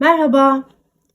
Merhaba.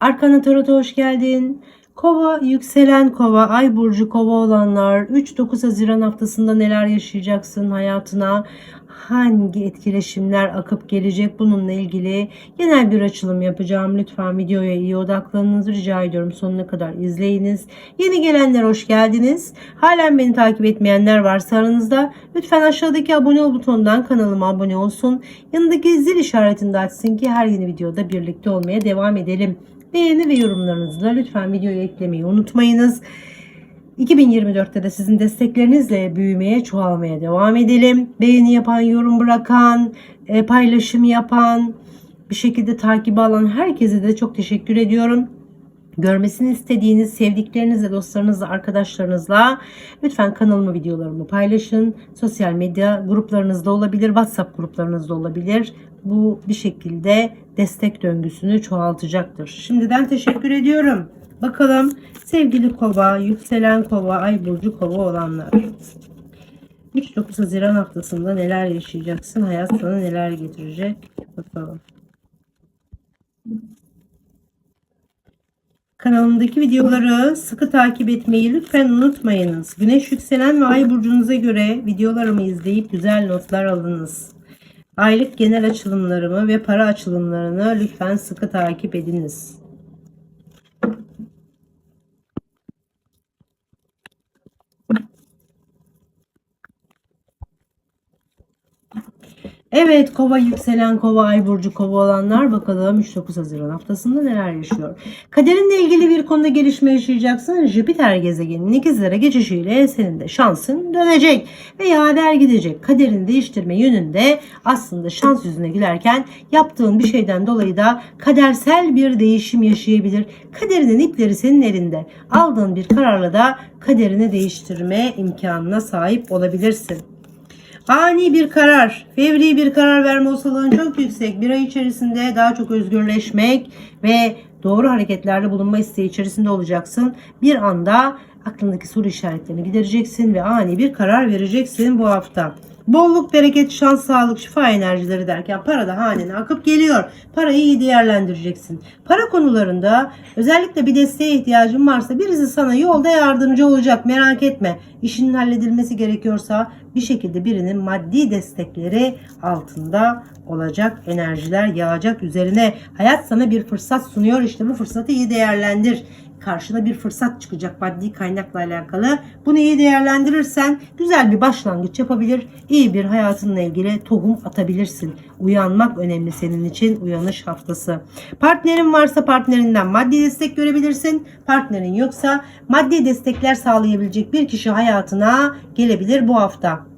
Arkana Tarot'a hoş geldin. Kova, yükselen kova, ay burcu kova olanlar 3-9 Haziran haftasında neler yaşayacaksın hayatına? Hangi etkileşimler akıp gelecek bununla ilgili genel bir açılım yapacağım. Lütfen videoya iyi odaklanınız rica ediyorum. Sonuna kadar izleyiniz. Yeni gelenler hoş geldiniz. Halen beni takip etmeyenler varsa aranızda lütfen aşağıdaki abone ol butonundan kanalıma abone olsun. Yanındaki zil işaretini de açsın ki her yeni videoda birlikte olmaya devam edelim. Beğeni ve yorumlarınızla lütfen videoyu eklemeyi unutmayınız. 2024'te de sizin desteklerinizle büyümeye, çoğalmaya devam edelim. Beğeni yapan, yorum bırakan, e, paylaşım yapan, bir şekilde takibi alan herkese de çok teşekkür ediyorum. Görmesini istediğiniz sevdiklerinizle, dostlarınızla, arkadaşlarınızla lütfen kanalımı, videolarımı paylaşın. Sosyal medya gruplarınızda olabilir, WhatsApp gruplarınızda olabilir. Bu bir şekilde destek döngüsünü çoğaltacaktır. Şimdiden teşekkür ediyorum. Bakalım sevgili kova, yükselen kova, ay burcu kova olanlar. 3-9 Haziran haftasında neler yaşayacaksın? Hayat sana neler getirecek? Bakalım. Kanalımdaki videoları sıkı takip etmeyi lütfen unutmayınız. Güneş yükselen ve ay burcunuza göre videolarımı izleyip güzel notlar alınız. Aylık genel açılımlarımı ve para açılımlarını lütfen sıkı takip ediniz. Evet kova yükselen kova ay burcu kova olanlar bakalım 3-9 Haziran haftasında neler yaşıyor. Kaderinle ilgili bir konuda gelişme yaşayacaksın. Jüpiter gezegeninin ikizlere geçişiyle senin de şansın dönecek ve yaver gidecek. Kaderini değiştirme yönünde aslında şans yüzüne gülerken yaptığın bir şeyden dolayı da kadersel bir değişim yaşayabilir. Kaderinin ipleri senin elinde. Aldığın bir kararla da kaderini değiştirme imkanına sahip olabilirsin. Ani bir karar, fevri bir karar verme olasılığın çok yüksek. Bir ay içerisinde daha çok özgürleşmek ve doğru hareketlerde bulunma isteği içerisinde olacaksın. Bir anda aklındaki soru işaretlerini gidereceksin ve ani bir karar vereceksin bu hafta. Bolluk, bereket, şans, sağlık, şifa enerjileri derken para da hanene akıp geliyor. Parayı iyi değerlendireceksin. Para konularında özellikle bir desteğe ihtiyacın varsa birisi sana yolda yardımcı olacak. Merak etme. İşinin halledilmesi gerekiyorsa bir şekilde birinin maddi destekleri altında olacak. Enerjiler yağacak üzerine. Hayat sana bir fırsat sunuyor. İşte bu fırsatı iyi değerlendir karşına bir fırsat çıkacak maddi kaynakla alakalı. Bunu iyi değerlendirirsen güzel bir başlangıç yapabilir. iyi bir hayatınla ilgili tohum atabilirsin. Uyanmak önemli senin için uyanış haftası. Partnerin varsa partnerinden maddi destek görebilirsin. Partnerin yoksa maddi destekler sağlayabilecek bir kişi hayatına gelebilir bu hafta.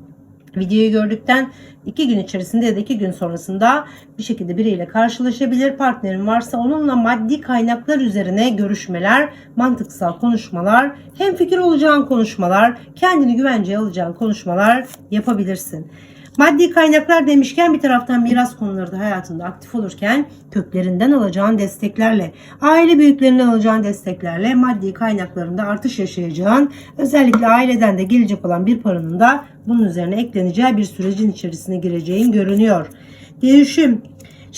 Videoyu gördükten iki gün içerisinde ya da iki gün sonrasında bir şekilde biriyle karşılaşabilir. Partnerin varsa onunla maddi kaynaklar üzerine görüşmeler, mantıksal konuşmalar, hem fikir olacağın konuşmalar, kendini güvenceye alacağın konuşmalar yapabilirsin. Maddi kaynaklar demişken bir taraftan miras konuları da hayatında aktif olurken köklerinden alacağın desteklerle, aile büyüklerinden alacağın desteklerle maddi kaynaklarında artış yaşayacağın, özellikle aileden de gelecek olan bir paranın da bunun üzerine ekleneceği bir sürecin içerisine gireceğin görünüyor. Değişim,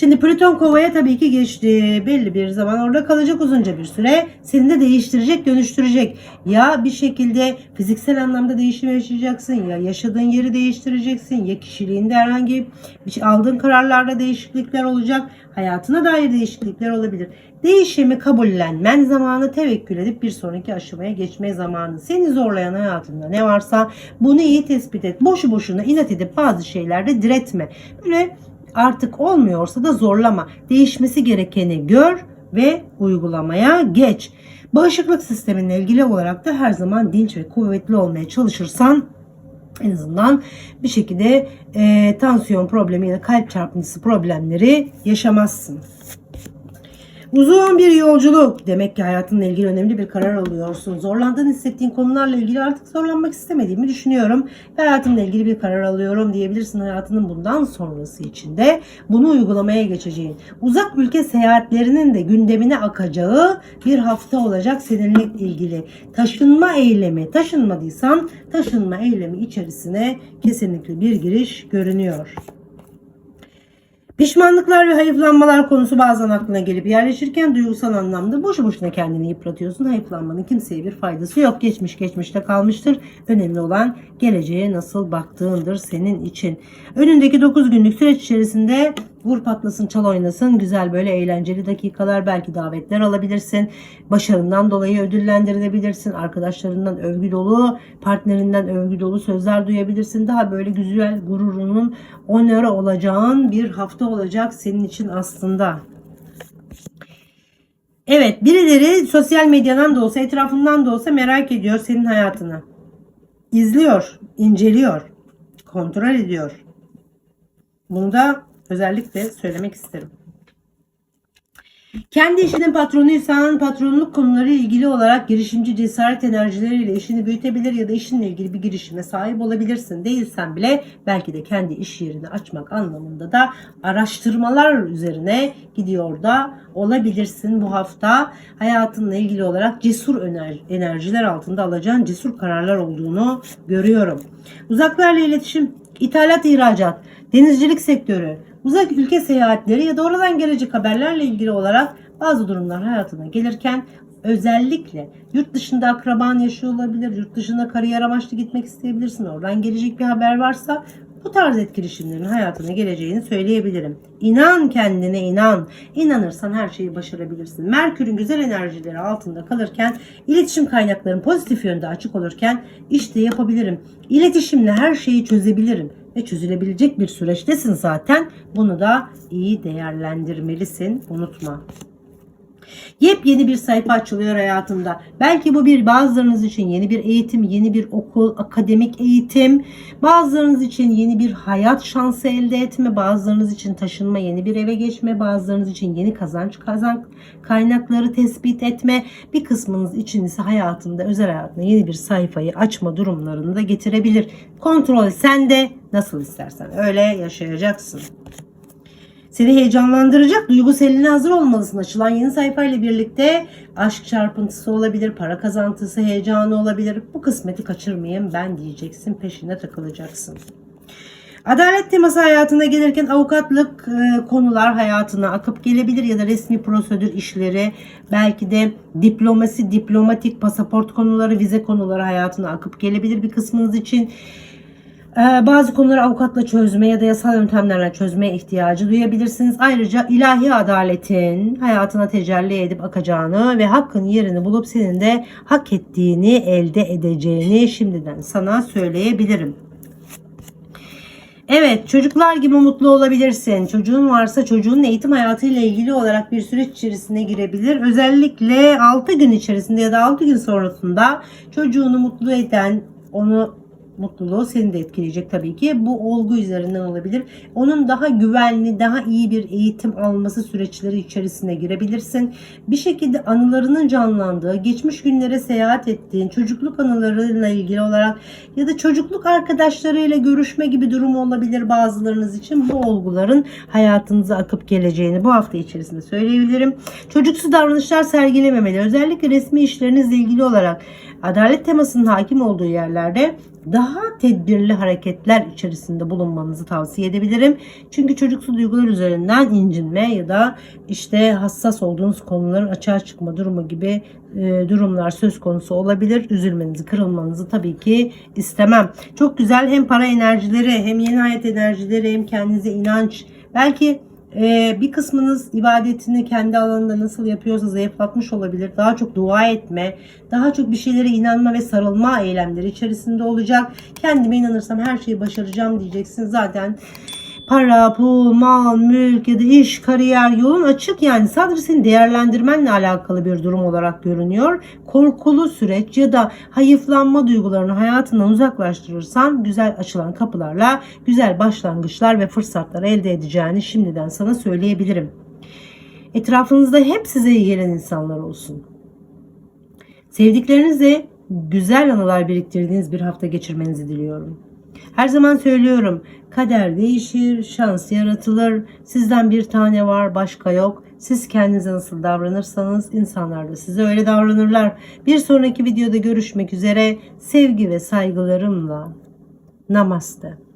Şimdi Plüton kovaya tabii ki geçti. Belli bir zaman orada kalacak uzunca bir süre. Seni de değiştirecek, dönüştürecek. Ya bir şekilde fiziksel anlamda değişim yaşayacaksın ya yaşadığın yeri değiştireceksin ya kişiliğinde herhangi bir şey, aldığın kararlarda değişiklikler olacak. Hayatına dair değişiklikler olabilir. Değişimi kabullenmen zamanı tevekkül edip bir sonraki aşamaya geçme zamanı. Seni zorlayan hayatında ne varsa bunu iyi tespit et. Boşu boşuna inat edip bazı şeylerde diretme. Böyle artık olmuyorsa da zorlama. Değişmesi gerekeni gör ve uygulamaya geç. Bağışıklık sisteminle ilgili olarak da her zaman dinç ve kuvvetli olmaya çalışırsan en azından bir şekilde e, tansiyon problemi ya da kalp çarpıntısı problemleri yaşamazsın. Uzun bir yolculuk. Demek ki hayatınla ilgili önemli bir karar alıyorsun. Zorlandığını hissettiğin konularla ilgili artık zorlanmak istemediğimi düşünüyorum. Ve hayatımla ilgili bir karar alıyorum diyebilirsin hayatının bundan sonrası için de bunu uygulamaya geçeceğin. Uzak ülke seyahatlerinin de gündemine akacağı bir hafta olacak seninle ilgili. Taşınma eylemi, taşınmadıysan taşınma eylemi içerisine kesinlikle bir giriş görünüyor. Pişmanlıklar ve hayıflanmalar konusu bazen aklına gelip yerleşirken duygusal anlamda boşu boşuna kendini yıpratıyorsun. Hayıflanmanın kimseye bir faydası yok. Geçmiş geçmişte kalmıştır. Önemli olan geleceğe nasıl baktığındır senin için. Önündeki 9 günlük süreç içerisinde vur patlasın çal oynasın güzel böyle eğlenceli dakikalar belki davetler alabilirsin. Başarından dolayı ödüllendirilebilirsin. Arkadaşlarından övgü dolu, partnerinden övgü dolu sözler duyabilirsin. Daha böyle güzel gururunun onore olacağın bir hafta olacak senin için aslında. Evet birileri sosyal medyadan da olsa etrafından da olsa merak ediyor senin hayatını. İzliyor, inceliyor, kontrol ediyor. Bunu da özellikle söylemek isterim. Kendi işinin patronuysan patronluk konuları ilgili olarak girişimci cesaret enerjileriyle işini büyütebilir ya da işinle ilgili bir girişime sahip olabilirsin. Değilsen bile belki de kendi iş yerini açmak anlamında da araştırmalar üzerine gidiyor da olabilirsin bu hafta. Hayatınla ilgili olarak cesur ener- enerjiler altında alacağın cesur kararlar olduğunu görüyorum. Uzaklarla iletişim, ithalat, ihracat, denizcilik sektörü, uzak ülke seyahatleri ya da oradan gelecek haberlerle ilgili olarak bazı durumlar hayatına gelirken özellikle yurt dışında akraban yaşıyor olabilir, yurt dışına kariyer amaçlı gitmek isteyebilirsin. Oradan gelecek bir haber varsa bu tarz etkileşimlerin hayatına geleceğini söyleyebilirim. İnan kendine inan. İnanırsan her şeyi başarabilirsin. Merkür'ün güzel enerjileri altında kalırken, iletişim kaynakların pozitif yönde açık olurken işte yapabilirim. İletişimle her şeyi çözebilirim ve çözülebilecek bir süreçtesin zaten. Bunu da iyi değerlendirmelisin. Unutma. Yepyeni bir sayfa açılıyor hayatımda. Belki bu bir bazılarınız için yeni bir eğitim, yeni bir okul, akademik eğitim. Bazılarınız için yeni bir hayat şansı elde etme, bazılarınız için taşınma, yeni bir eve geçme, bazılarınız için yeni kazanç kazan kaynakları tespit etme. Bir kısmınız için ise hayatında, özel hayatında yeni bir sayfayı açma durumlarını da getirebilir. Kontrol sende, nasıl istersen öyle yaşayacaksın. Seni heyecanlandıracak duyguseline hazır olmalısın. Açılan yeni sayfayla birlikte aşk çarpıntısı olabilir, para kazantısı, heyecanı olabilir. Bu kısmeti kaçırmayayım ben diyeceksin, peşine takılacaksın. Adalet teması hayatına gelirken avukatlık e, konular hayatına akıp gelebilir ya da resmi prosedür işleri, belki de diplomasi, diplomatik pasaport konuları, vize konuları hayatına akıp gelebilir bir kısmınız için. Ee, bazı konuları avukatla çözme ya da yasal yöntemlerle çözmeye ihtiyacı duyabilirsiniz. Ayrıca ilahi adaletin hayatına tecelli edip akacağını ve hakkın yerini bulup senin de hak ettiğini elde edeceğini şimdiden sana söyleyebilirim. Evet çocuklar gibi mutlu olabilirsin. Çocuğun varsa çocuğun eğitim hayatıyla ilgili olarak bir süreç içerisine girebilir. Özellikle 6 gün içerisinde ya da 6 gün sonrasında çocuğunu mutlu eden, onu mutluluğu seni de etkileyecek tabii ki. Bu olgu üzerinden olabilir. Onun daha güvenli, daha iyi bir eğitim alması süreçleri içerisine girebilirsin. Bir şekilde anılarının canlandığı, geçmiş günlere seyahat ettiğin, çocukluk anılarıyla ilgili olarak ya da çocukluk arkadaşlarıyla görüşme gibi durum olabilir bazılarınız için. Bu olguların hayatınıza akıp geleceğini bu hafta içerisinde söyleyebilirim. Çocuksu davranışlar sergilememeli. Özellikle resmi işlerinizle ilgili olarak adalet temasının hakim olduğu yerlerde daha tedbirli hareketler içerisinde bulunmanızı tavsiye edebilirim. Çünkü çocuksu duygular üzerinden incinme ya da işte hassas olduğunuz konuların açığa çıkma durumu gibi e, durumlar söz konusu olabilir. Üzülmenizi, kırılmanızı tabii ki istemem. Çok güzel hem para enerjileri hem yeni hayat enerjileri hem kendinize inanç belki ee, bir kısmınız ibadetini kendi alanında nasıl yapıyorsa zayıflatmış olabilir. Daha çok dua etme, daha çok bir şeylere inanma ve sarılma eylemleri içerisinde olacak. Kendime inanırsam her şeyi başaracağım diyeceksin. Zaten para, pul, mal, mülk ya da iş, kariyer yolun açık yani sadece senin değerlendirmenle alakalı bir durum olarak görünüyor. Korkulu süreç ya da hayıflanma duygularını hayatından uzaklaştırırsan güzel açılan kapılarla güzel başlangıçlar ve fırsatlar elde edeceğini şimdiden sana söyleyebilirim. Etrafınızda hep size iyi gelen insanlar olsun. Sevdiklerinizle güzel anılar biriktirdiğiniz bir hafta geçirmenizi diliyorum. Her zaman söylüyorum. Kader değişir, şans yaratılır. Sizden bir tane var, başka yok. Siz kendinize nasıl davranırsanız insanlar da size öyle davranırlar. Bir sonraki videoda görüşmek üzere. Sevgi ve saygılarımla. Namaste.